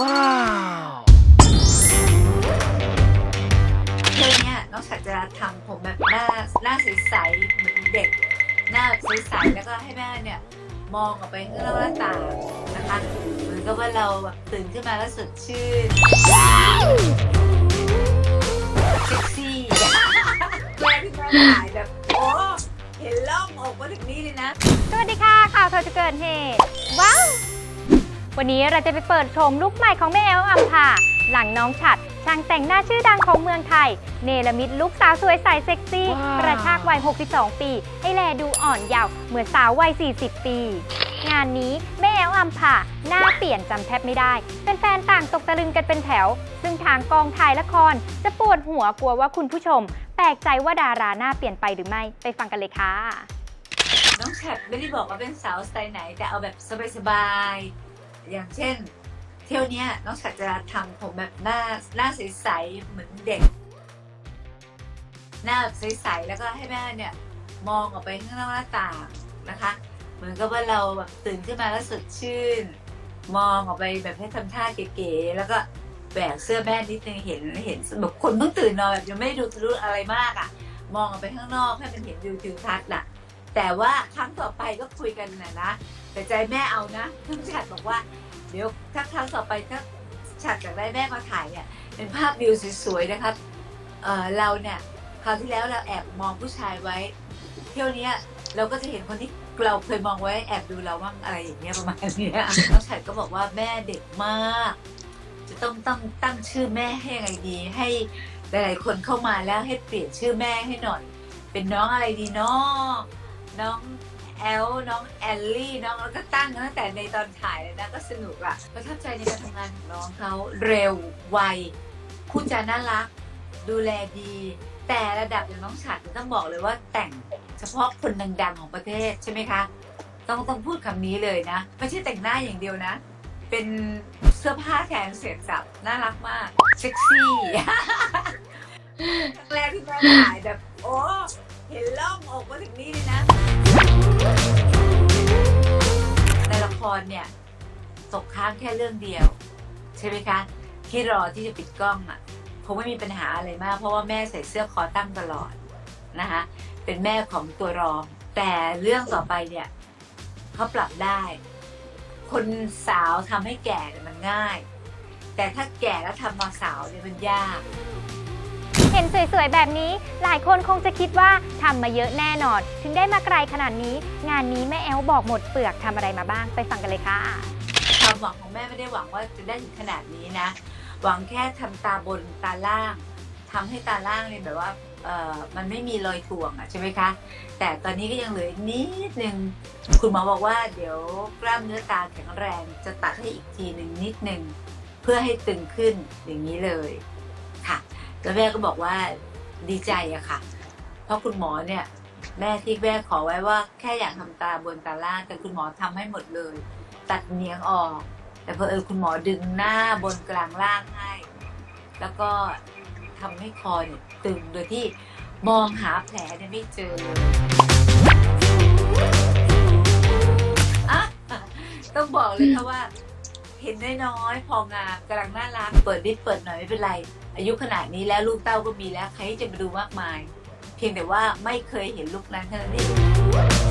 ว้าวเพลงเนี้ยน้องฉัดจะทำผมแบบหน้าหน้าใสๆเหมือนเด็ก หน้าใสๆแล้วก็ให้แม่เนี่ยมองออกไปข้างนอกหน้าต่างนะคะเหมือนกับว่าเราแบบตื่นขึ้นมาแล้วสดชื่นเซ็กซี่แม่ที่มาถ่ายแบบโอ้เห็นล่องอกมาถึงนี่เลยนะ สวัสดีค่ะข่าวเธอจะเกิดเหตุ ว้าว วันนี้เราจะไปเปิดชมลุคใหม่ของแม่แอลอัมพาหลังน้องฉัดช่างแต่งหน้าชื่อดังของเมืองไทย เนรมิตลุคสาวสวยใสเซ็กซี่ว้าวกระชากวัย 62 ปี ให้แลดูอ่อนเยาว์เหมือนสาววัย 40 ปี งานนี้แม่แอลอัมพาหน้าเปลี่ยนจำแทบไม่ได้แฟนๆต่างตกตะลึงกันเป็นแถว ซึ่งทางกองถ่ายละคร จะปวดหัวกลัวว่าคุณผู้ชม แปลกใจว่าดาราหน้าเปลี่ยนไปหรือไม่ไปฟังกันเลยค่ะน้องฉัดไม่ได้บอกว่าเป็นสาวสไตล์ไหนแต่เอาแบบสบายๆ อย่างเช่น เที่ยวนี้น้องฉัดจะทำผมแบบหน้าหน้าใสๆเหมือนเด็ก หน้าแบบใสๆแล้วก็ให้แม่เนี่ยมองออกไปข้างนอกหน้าต่างนะคะ เหมือนกับว่าเราแบบตื่นขึ้นมาแล้วสดชื่น มองออกไปแบบให้ทำท่าเก๋ๆแล้วก็แบกเสื้อแม่นิดนึงเห็นเห็นแบบคนเพิ่งตื่นนอนแบบยังไม่ด้ดูทะลุอะไรมากอะ่ะ มองออกไปข้างนอกให้มันเห็นวิวทิวทัศน์น่ะ แต่ว่าครั้งต่อไปก็คุยกันนะนะ แต่ใจแม่เอานะน้งฉัดบอกว่า เดี๋ยวถ้าครั้งต่อไปถ้าฉัดจากได้แม่มาถ่ายเนี่ยเป็นภาพวิวสวยๆนะครับเออเราเนี่ยคราวที่แล้วเราแอบมองผู้ชายไว้ เที่ยวเนี้ยเราก็จะเห็นคนที่เราเคยมองไว้แอบดูเราบ้างอะไรอย่างเงี้ยประมาณนี้น้องฉัดก็บอกว่าแม่เด็กมาก จะต้องต้องตั้งชื่อแม่ให้ยังไงดีให้หลายๆคนเข้ามาแล้วให้เปลี่ยนชื่อแม่ให้หน่อย เป็นน้องอะไรดีเนาะน้อง แอลน้องแอลลี่น้องแล้วก็ตั้งตั้งแต่ในตอนถ่ายเลยนะก็สนุกอะประทับใจในการทำงานของน้องเขาเร็วไวพูดจาน่ารัก ดูแลดี แต่ระดับอย่างน้องฉัดต้องบอกเลยว่าแต่งเฉพาะคนดังๆของประเทศใช่ไหมคะต้องต้องพูดคำนี้เลยนะ ไม่ใช่แต่งหน้าอย่างเดียวนะ เป็นเสื้อผ้าแทนเสียงสับน่ารักมากเซ็กซี่ครั้งแรกที่แม่ถ่ายแบบโอ้เห็นล่องอกมาถึงนี่เลยนะ เนี่ยตกค้างแค่เรื่องเดียว ใช่ไหมคะ ที่รอที่จะปิดกล้องอะคงไม่มีปัญหาอะไรมาก เพราะว่าแม่ใส่เสื้อคอตั้งตลอดนะคะเป็นแม่ของตัวรอง แต่เรื่องต่อไปเนี่ยเขาปรับได้ คนสาวทำให้แก่เนี่ยมันง่าย แต่ถ้าแก่แล้วทำมาสาวเนี่ยมันยาก เห็นสวยๆ แบบนี้ หลายคนคงจะคิดว่าทำมาเยอะแน่นอน ถึงได้มาไกลขนาดนี้ งานนี้แม่แอลบอกหมดเปลือกทำอะไรมาบ้างไปฟังกันเลยค่ะ ความหวังของแม่ไม่ได้หวังว่าจะได้ถึงขนาดนี้นะ หวังแค่ทำตาบนตาล่างทำให้ตาล่างเนี่ยแบบว่าเออมันไม่มีรอยถ่วงอะใช่ไหมคะ แต่ตอนนี้ก็ยังเหลืออีกนิดนึงคุณหมอบอกว่าเดี๋ยวกล้ามเนื้อตาแข็งแรงจะตัดให้อีกทีหนึ่งนิดนึงเพื่อให้ตึงขึ้นอย่างนี้เลย แล้วแม่ก็บอกว่าดีใจอะค่ะ เพราะคุณหมอเนี่ย แม่ที่แม่ขอไว้ว่าแค่อยากทำตาบนตาล่างแต่คุณหมอทำให้หมดเลย ตัดเนียงออก แต่เพอเออคุณหมอดึงหน้าบนกลางล่างให้ แล้วก็ทำให้คอเนี่ยตึงโดยที่มองหาแผลเนี่ยไม่เจอเลยอะต้องบอกเลยค่ะว่า ห็นน้อยๆ พองามกำลังน่ารัก เปิดนิดเปิดหน่อยไม่เป็นไร อายุขนาดนี้แล้วลูกเต้าก็มีแล้ว ใครจะมาดูมากมาย เพียงแต่ว่าไม่เคยเห็นลูกนั้นเท่านั้นเอง